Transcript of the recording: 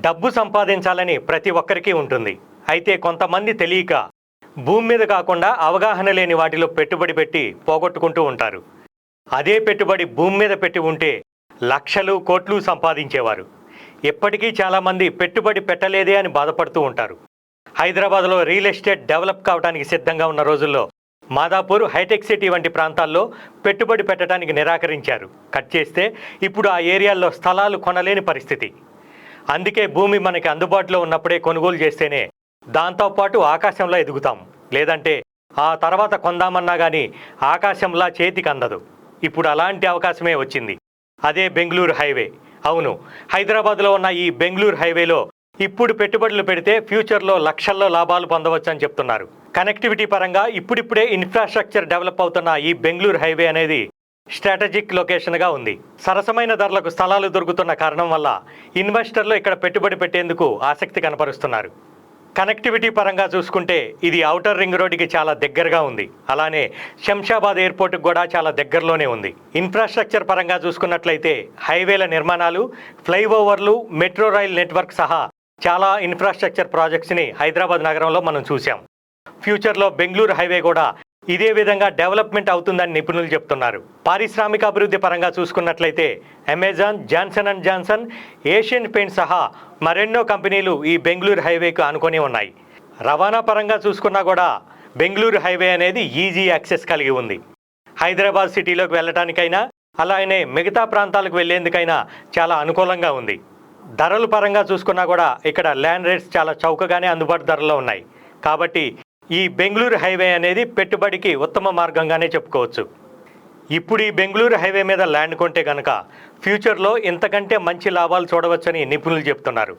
డబ్బు సంపాదించాలని ప్రతి ఒక్కరికి ఉంటుంది. అయితే కొంతమంది తెలియక భూమి మీద కాకుండా అవగాహన లేని వాటిలో పెట్టుబడి పెట్టి పోగొట్టుకుంటూ ఉంటారు. అదే పెట్టుబడి భూమి మీద పెట్టి ఉంటే లక్షలు కోట్లు సంపాదించేవారు. ఇప్పటికీ చాలామంది పెట్టుబడి పెట్టలేదే అని బాధపడుతూ ఉంటారు. హైదరాబాద్లో రియల్ ఎస్టేట్ డెవలప్ కావడానికి సిద్ధంగా ఉన్న రోజుల్లో మాదాపూర్ హైటెక్ సిటీ వంటి ప్రాంతాల్లో పెట్టుబడి పెట్టడానికి నిరాకరించారు. కట్ చేస్తే ఇప్పుడు ఆ ఏరియాల్లో స్థలాలు కొనలేని పరిస్థితి. అందుకే భూమి మనకి అందుబాటులో ఉన్నప్పుడే కొనుగోలు చేస్తేనే దాంతోపాటు ఆకాశంలో ఎదుగుతాం. లేదంటే ఆ తర్వాత కొందామన్నా కానీ ఆకాశంలా చేతికి అందదు. ఇప్పుడు అలాంటి అవకాశమే వచ్చింది. అదే బెంగళూరు హైవే. అవును హైదరాబాద్లో ఉన్న ఈ బెంగళూరు హైవేలో ఇప్పుడు పెట్టుబడులు పెడితే ఫ్యూచర్లో లక్షల్లో లాభాలు పొందవచ్చని చెప్తున్నారు. కనెక్టివిటీ పరంగా ఇప్పుడిప్పుడే ఇన్ఫ్రాస్ట్రక్చర్ డెవలప్ అవుతున్న ఈ బెంగళూరు హైవే అనేది స్ట్రాటజిక్ లొకేషన్గా ఉంది. సరసమైన ధరలకు స్థలాలు దొరుకుతున్న కారణం వల్ల ఇన్వెస్టర్లు ఇక్కడ పెట్టుబడి పెట్టేందుకు ఆసక్తి కనపరుస్తున్నారు. కనెక్టివిటీ పరంగా చూసుకుంటే ఇది ఔటర్ రింగ్ రోడ్డుకి చాలా దగ్గరగా ఉంది. అలానే శంషాబాద్ ఎయిర్పోర్ట్కి కూడా చాలా దగ్గరలోనే ఉంది. ఇన్ఫ్రాస్ట్రక్చర్ పరంగా చూసుకున్నట్లయితే హైవేల నిర్మాణాలు ఫ్లైఓవర్లు మెట్రో రైల్ నెట్వర్క్ సహా చాలా ఇన్ఫ్రాస్ట్రక్చర్ ప్రాజెక్ట్స్ని హైదరాబాద్ నగరంలో మనం చూసాం ఫ్యూచర్లో బెంగళూరు హైవే కూడా ఇదే విధంగా డెవలప్మెంట్ అవుతుందని నిపుణులు చెప్తున్నారు. పారిశ్రామిక అభివృద్ధి పరంగా చూసుకున్నట్లయితే Amazon Johnson and Johnson Asian paint సహా మరెన్నో కంపెనీలు ఈ బెంగళూరు హైవేకు అనుకొని ఉన్నాయి. రవాణా పరంగా చూసుకున్నా కూడా బెంగళూరు హైవే అనేది ఈజీ యాక్సెస్ కలిగి ఉంది. హైదరాబాద్ సిటీలోకి వెళ్ళటానికైనా అలానే మిగతా ప్రాంతాలకు వెళ్ళేందుకైనా చాలా అనుకూలంగా ఉంది. ధరలు పరంగా చూసుకున్నా కూడా ఇక్కడ ల్యాండ్ రేట్స్ చాలా చౌకగానే అందుబాటు ధరలో ఉన్నాయి. కాబట్టి ఈ బెంగళూరు హైవే అనేది పెట్టుబడికి ఉత్తమ మార్గంగానే చెప్పుకోవచ్చు. ఇప్పుడు ఈ బెంగళూరు హైవే మీద ల్యాండ్ కొంటే కనుక ఫ్యూచర్లో ఇంతకంటే మంచి లాభాలు చూడవచ్చని నిపుణులు చెప్తున్నారు.